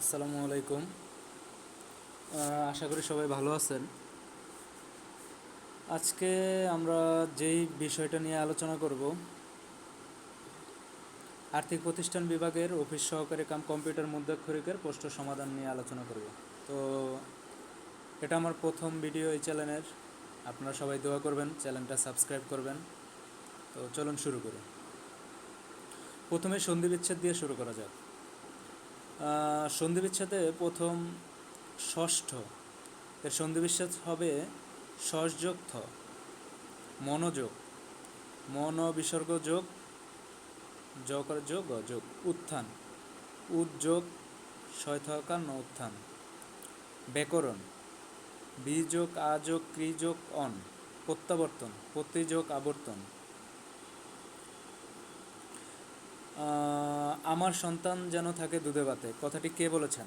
আসসালামু আলাইকুম। আশা করি সবাই ভালো আছেন। আজকে আমরা যেই বিষয়টা নিয়ে আলোচনা করব, আর্থিক প্রতিষ্ঠান বিভাগের অফিস সহকারী কাম কম্পিউটার মুদ্রাক্ষরিকের প্রশ্ন সমাধান নিয়ে আলোচনা করব। তো এটা আমার প্রথম ভিডিও এই চ্যানেলের। আপনারা সবাই দোয়া করবেন, চ্যানেলটা সাবস্ক্রাইব করবেন। তো চলুন শুরু করি। প্রথমে সন্ধি বিচ্ছেদ দিয়ে শুরু করা যাক। সন্ধি বিচ্ছেদে প্রথম ষষ্ঠ। এর সন্ধি বিচ্ছেদ হবে সসযোগ থ মনোযোগ। মন বিসর্গ যোগ করে যোগ যোগ, উত্থান। উদ্যোগ শয়থকার ন উত্থান। ব্যাকরণ বিযোগ আযোগ ক্রিযোগ অন। প্রত্যাবর্তন প্রতিযোগ আবর্তন। আমার সন্তান যেন থাকে দুধে ভাতে। কথাটি কে বলেছেন?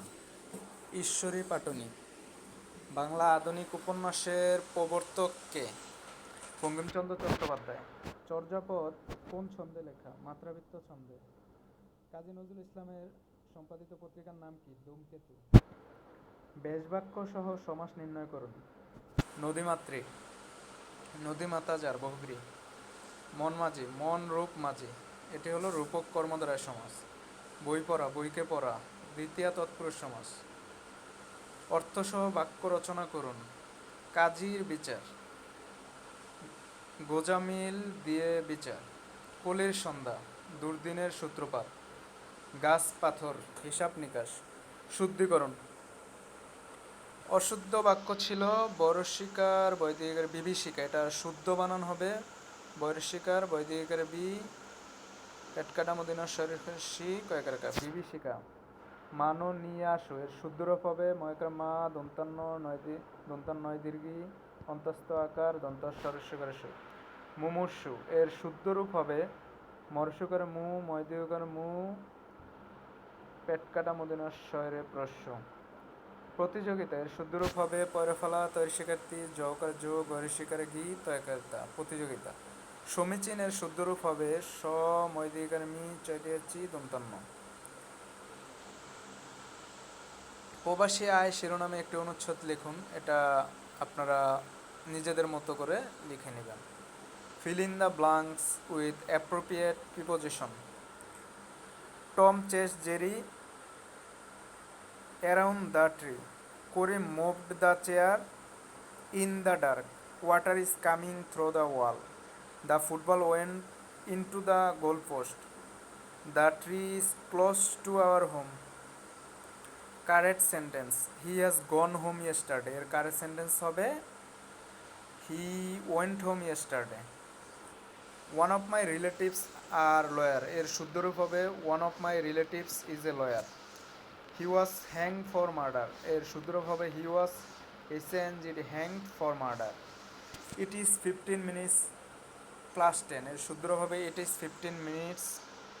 ঈশ্বরী পাটনি। বাংলা আধুনিক উপন্যাসের প্রবর্তক কে? বঙ্কিমচন্দ্র চট্টোপাধ্যায়। চর্যাপদ কোন ছন্দে লেখা? মাত্রাবৃত্ত ছন্দে। কাজী নজরুল ইসলামের সম্পাদিত পত্রিকার নাম কি? ধূমকেতু। বেশবাক্য সহ সমাস নির্ণয় করুন। নদীমাতৃ। নদীমাতা যার বহুগ্রী মন মাঝি। মন রূপ মাঝি। এটি হলো রূপক কর্মদ্বারায় সমাস। বই পড়া, বইকে পড়া, দ্বিতীয় তৎপুরুষ সমাস। অর্থসহ বাক্য রচনা করুন। কাজীর বিচার। গোজামিল দিয়ে বিচার। কোলের সন্ধ্যা, দুর্দিনের সূত্রপাত। গাছ পাথর, হিসাব নিকাশ। শুদ্ধিকরণ। অশুদ্ধ বাক্য ছিল বরশিকার বৈদিকের বিভীষিকা। এটা শুদ্ধ বানান হবে বৈরশিকার বৈদিকের বি পেটকাটা মদিনার শরীফের শি কয়েকের কা বিভীষিকা মাননীয়াসু এর শুদ্ধ হবে, ময়কার মা, দন্তান্ন নয় দন্তান নয় দীর্ঘি, অন্তস্থ আকার দন্ত সরস্বকার মুমূর্ষু, এর শুদ্ধ রূপ হবে মরশুকার মু ময়দিকার মু, পেটকাটা মদিনার শয়রে প্রশ্ন প্রতিযোগিতা, এর শুদ্ধ রূপ হবে, পয়রফলা তৈরি শিকার্থী জকার জো গরি শিকারে গি তয়কার্তা। প্রতিযোগিতা। সমীচীন শুদ্ধরূপ হবে স মৈদিকার মি চৈতিয়াচি দন্তান্ন। প্রবাসী আয় শিরোনামে একটি অনুচ্ছেদ লিখুন, এটা আপনারা নিজেদের মতো করে লিখে নেবেন। Fill in the blanks with appropriate preposition Tom chase Jerry around the tree করে moved the chair in the dark water is coming through the wall went into the goal post. The tree is close to our home. Correct sentence. He has gone home yesterday. এর correct sentence হবে, he went home yesterday. One of my relatives are lawyer. এর শুদ্ধ রূপ হবে, one of my relatives is a lawyer. He was hang for murder. এর শুদ্ধরূপ হবে, he was এসএনজিড hanged for murder. It is fifteen minutes plus ten এর হবে it is fifteen minutes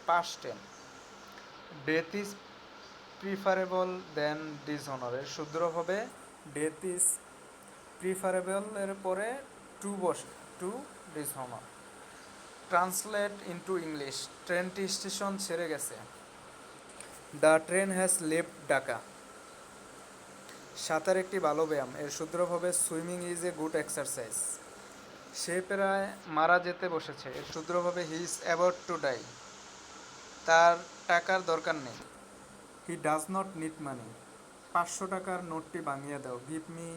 past ten death is preferable then dishonour এর শুদ্ধ হবে death is preferable এর পরে to boss to dishonour translate into English ট্রেনটি station ছেড়ে গেছে। The train has left Dhaka সাঁতার একটি ভালো ব্যায়াম, এর সূত্র হবে swimming is a good exercise সে প্রায় মারা যেতে বসেছে। হবে he is about to die তার টাকার দরকার নেই। He does not need money পাঁচশো টাকার নোটটি ভাঙিয়ে দাও। গিভ মি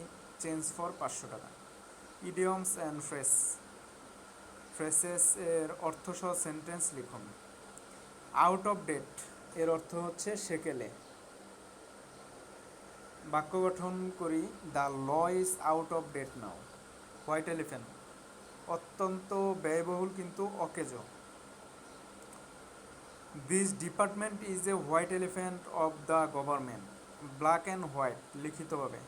চেঞ্জ ফর পাঁচশো টাকা। ইডিয়মস অ্যান্ড ফ্রেস ফ্রেসেস এর অর্থসহ সেন্টেন্স লিখুন। আউট অফ ডেট এর অর্থ হচ্ছে সেকেলে। বাক্য গঠন করি। The law is out of date now white elephant অত্যন্ত ব্যয়বহুল কিন্তু অকেজ। This department is a white elephant of the government black and white লিখিতভাবে।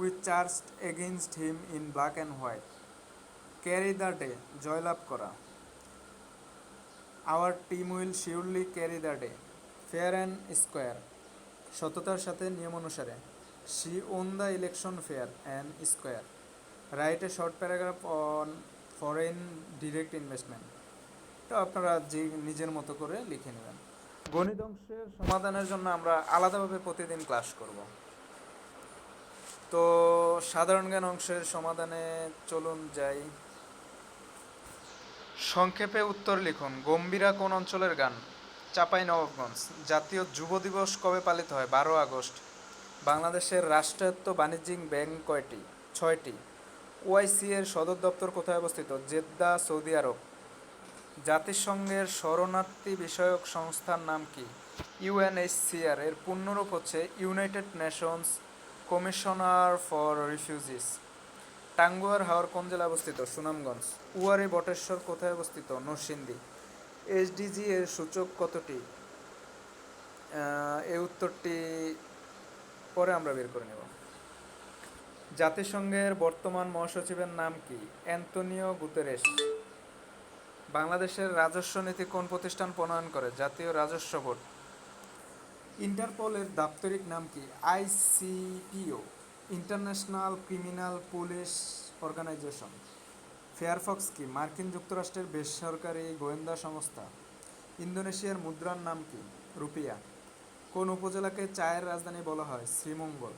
With charge against him in black and white carry the day জয়লাভ করা। Our team will surely carry the day fair and square সততার সাথে নিয়ম অনুসারে she won the election fair and square write a short paragraph on foreign direct investment তো আপনারা যে নিজের মতো করে লিখে নেবেন। গণিত অংশের সমাধানের জন্য আমরা আলাদাভাবে প্রতিদিন ক্লাস করব। তো সাধারণ জ্ঞান অংশের সমাধানে চলুন যাই। সংক্ষেপে উত্তর লিখুন। গম্ভীরা কোন অঞ্চলের গান? চাপাই নবাবগঞ্জ। জাতীয় যুব দিবস কবে পালিত হয়? বারো আগস্ট। বাংলাদেশের রাষ্ট্রায়ত্ত বাণিজ্যিক ব্যাংক কয়টি? ছয়টি। ওআইসি এর সদর দপ্তর কোথায় অবস্থিত? Jeddah, Saudi Arab. জাতিসংঘের শরণার্থী বিষয়ক সংস্থার নাম কি? ইউএনএইচসিআর এর পূর্ণরূপ হচ্ছে United Nations commissioner for refugees. Tanguar Haor কোন জেলায় অবস্থিত? সুনামগঞ্জ। উয়ারি বটেশ্বর কোথায় অবস্থিত? নরসিংদী। এইচডিজি এর সূচক কতটি? এই উত্তরটি পরে আমরা বের করে নেব। জাতিসংঘের বর্তমান মহাসচিবের নাম কি? অ্যান্তনিও গুতেরেস বাংলাদেশের রাজস্ব নীতি কোন প্রতিষ্ঠান প্রণয়ন করে? জাতীয় রাজস্ব বোর্ড। ইন্টারপোলের দাপ্তরিক নাম কি? ICPO, international criminal police organisation. Fairfax কি? মার্কিন যুক্তরাষ্ট্রের বেসরকারি গোয়েন্দা সংস্থা। ইন্দোনেশিয়ার মুদ্রার নাম কি? রুপিয়া। কোন উপজেলাকে চায়ের রাজধানী বলা হয়? শ্রীমঙ্গল।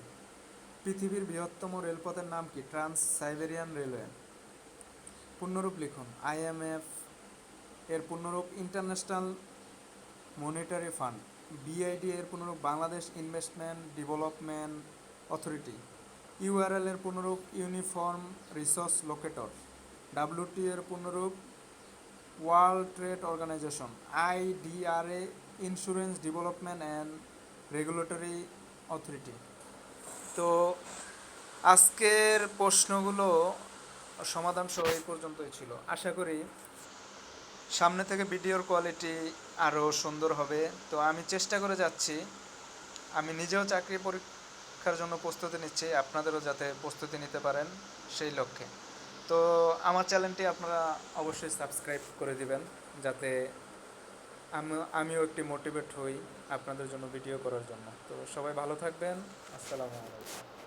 পৃথিবীর বৃহত্তম রেলপথের নাম কি? Trans Siberian railway. পূর্ণরূপ লিখুন। আইএমএফ এর পূর্ণরূপ ইন্টারন্যাশনাল মনিটারি ফান্ড। বিআইডি এর পূর্ণরূপ Bangladesh investment development authority. URL এর পূর্ণরূপ ইউনিফর্ম রিসোর্স লোকেটর। ডাব্লিউটি এর পূর্ণরূপ world trade organisation. IDRA, insurance development and regulatory authority. তো আজকের প্রশ্নগুলো সমাধান সহ এই পর্যন্তই ছিল। আশা করি সামনে থেকে ভিডিওর কোয়ালিটি আরও সুন্দর হবে। তো আমি চেষ্টা করে যাচ্ছি। আমি নিজেও চাকরি পরীক্ষার জন্য প্রস্তুতি নিচ্ছি, আপনাদেরও যাতে প্রস্তুতি নিতে পারেন সেই লক্ষ্যে। তো আমার চ্যানেলটি আপনারা অবশ্যই সাবস্ক্রাইব করে দিবেন, যাতে আমি, আমিও একটি মোটিভেট হই আপনাদের জন্য ভিডিও করার জন্য। তো সবাই ভালো থাকবেন। আসসালামু আলাইকুম।